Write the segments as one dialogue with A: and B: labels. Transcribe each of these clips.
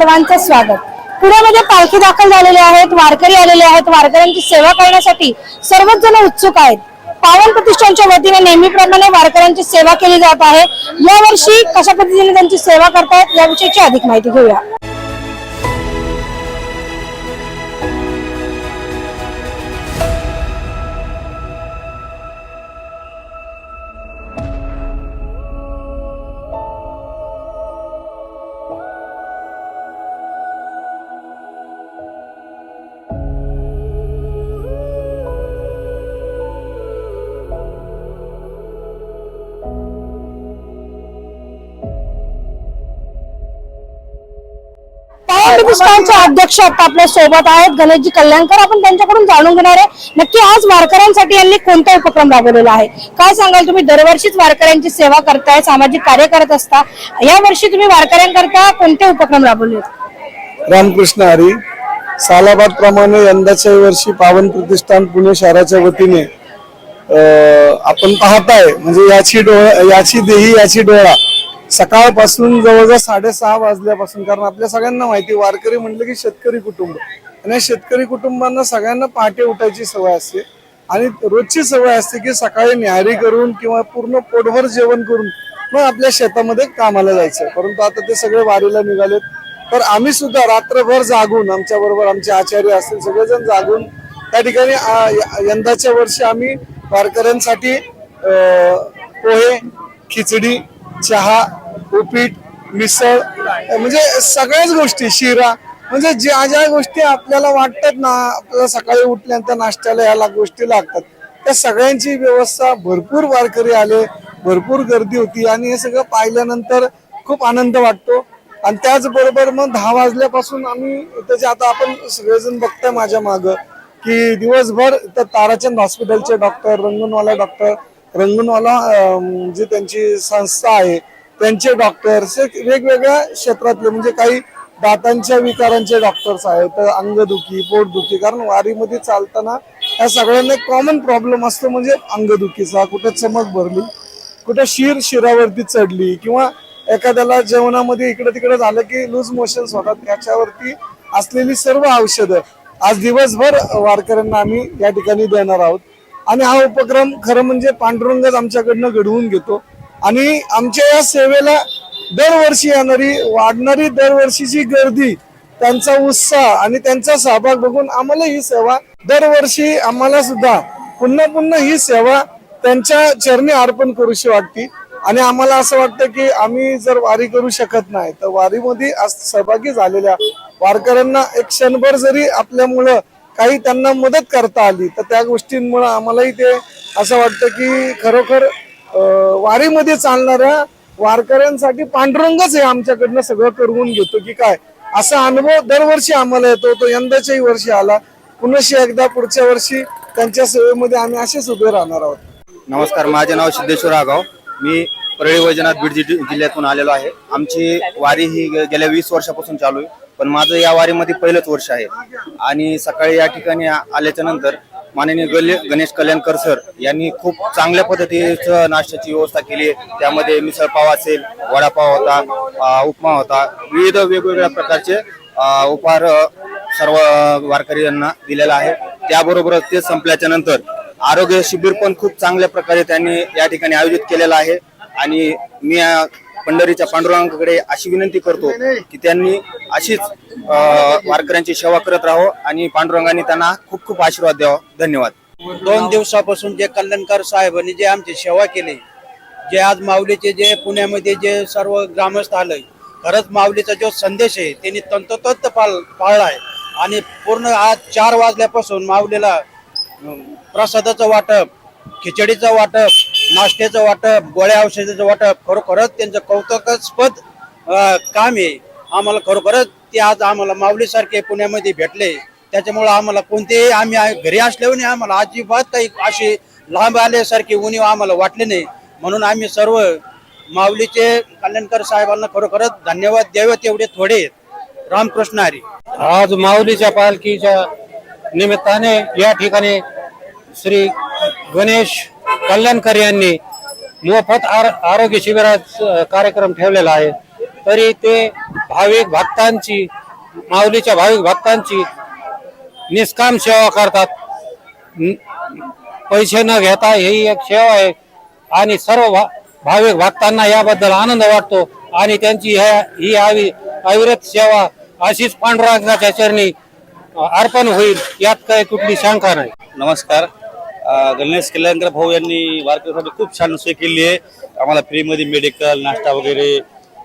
A: सर्वांचं स्वागत. पुण्यामध्ये पालखी दाखल झालेले आहेत वारकरी आलेले आहेत. वारकऱ्यांची सेवा करण्यासाठी सर्वच जण उत्सुक आहेत. पावन प्रतिष्ठानच्या वतीने नेहमीप्रमाणे वारकऱ्यांची सेवा केली जात आहे. यावर्षी कशा पद्धतीने त्यांची सेवा करतायत याविषयीची अधिक माहिती घेऊया. पावन प्रतिष्ठानचे अध्यक्ष आता आपल्यासोबत आहेत. गणेशजी कल्याणकर आपण त्यांच्याकडून जाणून घेणार आहे. नक्की आज वारकऱ्यांसाठी यांनी कोणता उपक्रम राबवलेला आहे? काय सांगाल तुम्ही? दरवर्षीच वारकऱ्यांची सेवा करताय सामाजिक कार्य करत असता. या वर्षी तुम्ही वारकऱ्यांकरता कोणते उपक्रम राबवले
B: रामकृष्ण हरी सालाबाद प्रमाणे यंदाच्या वर्षी पावन प्रतिष्ठान पुणे शहराच्या वतीने आपण पाहताय म्हणजे याची डोळा याची देही याची डोळा सकाळपासून जवळजवळ साडेसहा वाजल्यापासून कारण आपल्या सगळ्यांना माहिती वारकरी म्हटलं की शेतकरी कुटुंब. आणि शेतकरी कुटुंबांना सगळ्यांना पहाटे उठायची सवय असते. आणि रोजची सवय असते की सकाळी न्याहारी करून किंवा पूर्ण पोटभर जेवण करून मग आपल्या शेतामध्ये कामाला जायचं. परंतु आता ते सगळे वारीला निघालेत. तर आम्ही सुद्धा रात्रभर जागून आमच्या बरोबर आमचे आचार्य असतील सगळेजण जागून त्या ठिकाणी य- यंदाच्या वर्षी आम्ही वारकऱ्यांसाठी पोहे खिचडी चहा उपीट मिसळ म्हणजे सगळ्याच गोष्टी शिरा म्हणजे ज्या ज्या गोष्टी आपल्याला वाटतात ना आपल्याला सकाळी उठल्यानंतर नाश्त्याला ह्याला गोष्टी लागतात त्या सगळ्यांची व्यवस्था भरपूर वारकरी आले भरपूर गर्दी होती आणि हे सगळं पाहिल्यानंतर खूप आनंद वाटतो. आणि त्याचबरोबर मग दहा वाजल्यापासून आम्ही त्याचे आता आपण सगळेजण बघतोय माझ्या मागं की दिवसभर तर ताराचंद हॉस्पिटलचे डॉक्टर रंगूनवाला डॉक्टर रंगूनवाला जी जे त्यांची संस्था आहे त्यांचे डॉक्टर्स वेगवेगळ्या क्षेत्रातले म्हणजे काही दातांच्या विकारांचे डॉक्टर्स आहेत अंगदुखी पोटदुखी कारण वारीमध्ये चालताना या सगळ्यांना एक कॉमन प्रॉब्लेम असतो म्हणजे अंगदुखीचा. कुठे चमक भरली कुठे शिर शिरावरती चढली किंवा एखाद्याला जेवणामध्ये इकडे तिकडे झालं की लूज मोशन्स होतात याच्यावरती असलेली सर्व औषधं आज दिवसभर वारकऱ्यांना आम्ही या ठिकाणी देणार आहोत. आणि हा उपक्रम खरं म्हणजे पांडुरंगच आमच्याकडनं घडवून घेतो. आणि आमच्या या सेवेला दरवर्षी येणारी वाढणारी दरवर्षीची गर्दी त्यांचा उत्साह आणि त्यांचा सहभाग बघून आम्हाला ही सेवा दरवर्षी आम्हाला सुद्धा पुन्हा पुन्हा ही सेवा त्यांच्या चरणी अर्पण करूशी वाटते. आणि आम्हाला असं वाटतं की आम्ही जर वारी करू शकत नाही तर वारीमध्ये सहभागी झालेल्या वारकऱ्यांना एक क्षणभर जरी आपल्यामुळं काही त्यांना मदत करता आली तर त्या गोष्टींमुळे आम्हालाही ते असं वाटतं की खरोखर वारीमध्ये चालणाऱ्या वारकऱ्यांसाठी पांडुरंगच हे आमच्याकडनं सगळं करवून घेतो की काय? असा अनुभव दरवर्षी आम्हाला येतो तो यंदाच्याही वर्षी आला. पुन्हा एकदा पुढच्या वर्षी त्यांच्या सेवेमध्ये आम्ही असेच उभे राहणार आहोत.
C: नमस्कार माझे नाव सिद्धेश्वर आगाव मी परळी वैजनाथ बीड जिल्ह्यातून आलेलो आहे. आमची वारी ही गेल्या वीस वर्षापासून चालू आहे. पण माझं या वारीमध्ये पहिलंच वर्ष आहे. आणि सकाळी या ठिकाणी आल्याच्यानंतर माननीय गले गणेश कल्याणकर सर यांनी खूप चांगल्या पद्धतीचं नाश्त्याची व्यवस्था केली. आहे त्यामध्ये मिसळपाव असेल वडापाव होता उपमा होता विविध वेगवेगळ्या प्रकारचे उपहार सर्व सर्व वारकऱ्यांना दिलेला आहे. त्याबरोबरच ते संपल्याच्या नंतर आरोग्य शिबिर पण खूप चांगल्या प्रकारे त्यांनी या ठिकाणी आयोजित केलेलं आहे. आणि मी पंढरीच्या पांडुरंगाकडे अशी विनंती करतो की त्यांनी अशीच वारकऱ्यांची सेवा करत राहो आणि पांडुरंगाने त्यांना खूप खूप आशीर्वाद द्यावा. धन्यवाद.
D: दोन दिवसापासून जे कल्याणकर साहेबांनी जे आमची सेवा केली जे आज माऊलीचे जे पुण्यामध्ये जे सर्व ग्रामस्थ आलं खरंच माऊलीचा जो संदेश आहे त्यांनी तंतोतंत पाळ पाळला आहे आणि पूर्ण आज चार वाजल्यापासून माऊलीला प्रसादाचं वाटप खिचडीचं वाटप नाश्त्याचं वाटप गोळ्या औषधाचं वाटप खरोखरच त्यांचं कौतुकास्पद काम आहे. आम्हाला खरोखरच ते आज आम्हाला माऊलीसारखे पुण्यामध्ये भेटले. त्याच्यामुळं आम्हाला कोणतेही आम्ही घरी असल्याने आम्हाला अजिबात काही अशी लांब आल्यासारखी उणीव आम्हाला वाटली नाही. म्हणून आम्ही सर्व माऊलीचे कल्याणकर साहेबांना खरोखरच धन्यवाद द्यावे तेवढे थोडे. रामकृष्ण हरी.
E: आज माऊलीच्या पालखीच्या निमित्ताने या ठिकाणी श्री गणेश कल्याणकर यांनी मोफत आर- आरोग्य शिबिराचा कार्यक्रम ठेवलेला आहे. तरी ते भाविक भक्तांची माऊलीच्या भाविक भक्तांची निष्काम सेवा करतात. पैसे न घेता ही एक सेवा आहे. आणि सर्व भा- भाविक भक्तांना याबद्दल आनंद वाटतो. आणि त्यांची ह्या ही आवी अविरत सेवा अशीच पांडुरंगाच्या चरणी अर्पण होईल. यात काही कुठली शंका नाही.
F: नमस्कार. गणेश कल्याणकर भाऊ यांनी वारकऱ्यांसाठी खूप छान सोय केली आहे. आम्हाला फ्रीमध्ये मेडिकल नाश्ता वगैरे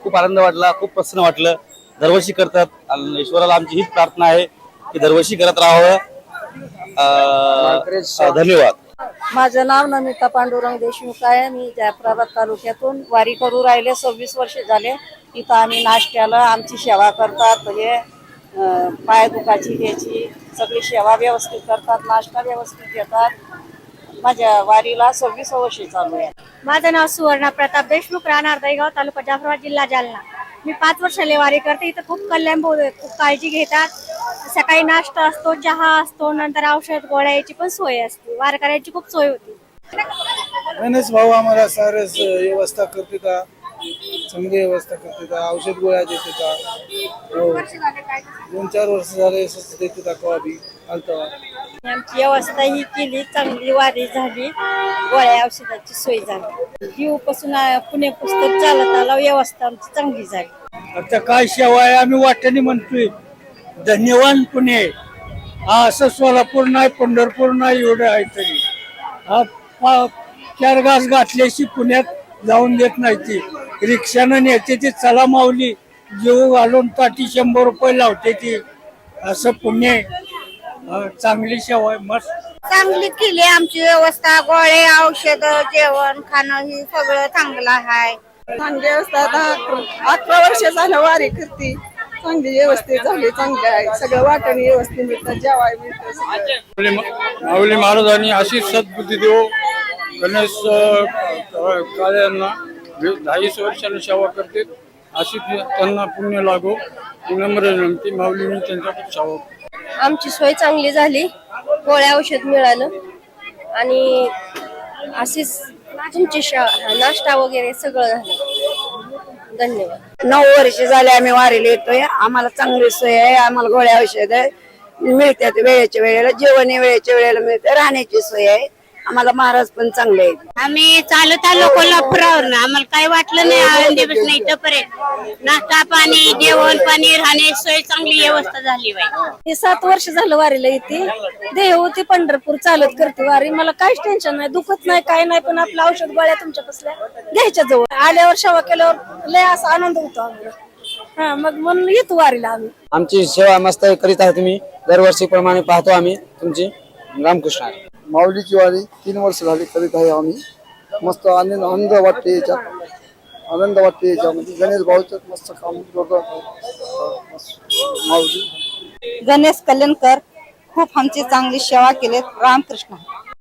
F: खूप आनंद वाटला खूप प्रसन्न वाटलं. दरवर्षी करतात आणि ईश्वराला आमची हीच प्रार्थना आहे की दरवर्षी करत राहावं. धन्यवाद.
G: माझं नाव नमिता पांडुरंग देशमुख आहे. मी जयप्रभात तालुक्यातून वारी करू राहिले सव्वीस वर्ष झाले. इथं आम्ही नाश्त्याला आमची सेवा करतात. म्हणजे अं, पाय दुखाची घ्यायची सगळी सेवा व्यवस्थित करतात नाश्ता व्यवस्थित घेतात. माझ्या वारीला सव्वीस वर्ष चालू आहे.
H: माझं नाव सुवर्णा प्रताप देशमुख राहणार दहीगाव तालुका जाफराबाद जिल्हा जालना. मी पाच वर्षाले वारी करते. इथं खूप कल्याण खूप काळजी घेतात. सकाळी नाश्ता असतो चहा असतो नंतर औषध गोळ्याची पण सोय असते. वारकऱ्याची खूप सोय होती.
I: गणेश भाऊ आम्हाला सारस व्यवस्था करते का? चांगली व्यवस्था करते का औषध गोळ्या देते का हो. दोन चार वर्ष झाले देते का कवा बी आलता.
G: आमची व्यवस्था ही केली चांगली वारी झाली गोळ्या औषधाची सोय झाली. जीवपासून पुणे पुस्तक चालत आला व्यवस्था आमची चांगली झाली.
J: आता काय सेवा आहे आम्ही वाट्याने म्हणतोय धन्यवाद पुणे. हा असं सोलापूर नाही पंढरपूर नाही एवढं आहे तरी. हा पा- चार घास घातल्याशी पुण्यात जाऊन देत नाही ती. रिक्षानं नेते ती चला माऊली जीव घालून ताटी शंभर रुपये लावते ती. असं पुणे हा, चांगली सेवा आहे मस्त.
K: चांगली केली आमची व्यवस्था गोळे औषध जेवण खाणं ही सगळं चांगलं आहे.
G: चांगली व्यवस्था आता अकरा वर्ष झालं वारी करते. चांगली व्यवस्थित झाली चांगली आहे. सगळं वाटण व्यवस्थित मिळतं जेवाय मिळतं सगळं.
E: माऊली महाराजांनी अशी सद्बुद्धी देऊ गणेश काळे यांना दहावीस वर्षाला सेवा करते. अशी त्यांना पुण्य लागो. नम्र विनंती माऊलीने त्यांच्याकडे सेवा
G: आमची सोय चांगली झाली. गोळ्या औषध मिळालं. आणि अशीच तुमची नाश्ता वगैरे सगळं झालं. धन्यवाद.
K: नऊ वर्ष झाले आम्ही वारीला येतोय. आम्हाला चांगली सोय आहे. आम्हाला गोळ्या औषध मिळतात वेळेच्या वेळेला. जेवण ही वेळेच्या वेळेला मिळतं. राहण्याची सोय आहे. आम्हाला महाराज पण चांगले आहेत.
H: आम्ही चालत आलो कोल्हापुरावर आम्हाला काही वाटलं नाही आळंदी बस नाही इथपर्यंत. नाश्ता पाणी जेवण पाणी राहण्याची सोय चांगली व्यवस्था झाली बाई.
G: हे सात वर्ष झालं वारीला येते देव होती पंढरपूर चालत करते वारी. मला काहीच टेन्शन नाही दुखत नाही काय नाही पण आपलं औषध गोळ्या तुमच्या कसल्या घ्यायच्या जवळ. आल्यावर सेवा केल्यावर लय असा आनंद होतो आम्हाला. हा मग म्हणून येतो वारीला आम्ही.
L: आमची सेवा मस्त करीत आहे तुम्ही. दरवर्षी प्रमाणे पाहतो आम्ही तुमची. रामकृष्ण.
I: माऊलीची वारी तीन वर्ष झाली करीत आहे आम्ही. मस्त आनंद आनंद वाटते याच्यात. आनंद वाटते याच्यामध्ये. गणेश भाऊचं मस्त काम माऊली.
M: गणेश कल्याणकर खूप आमची चांगली सेवा केली रामकृष्ण.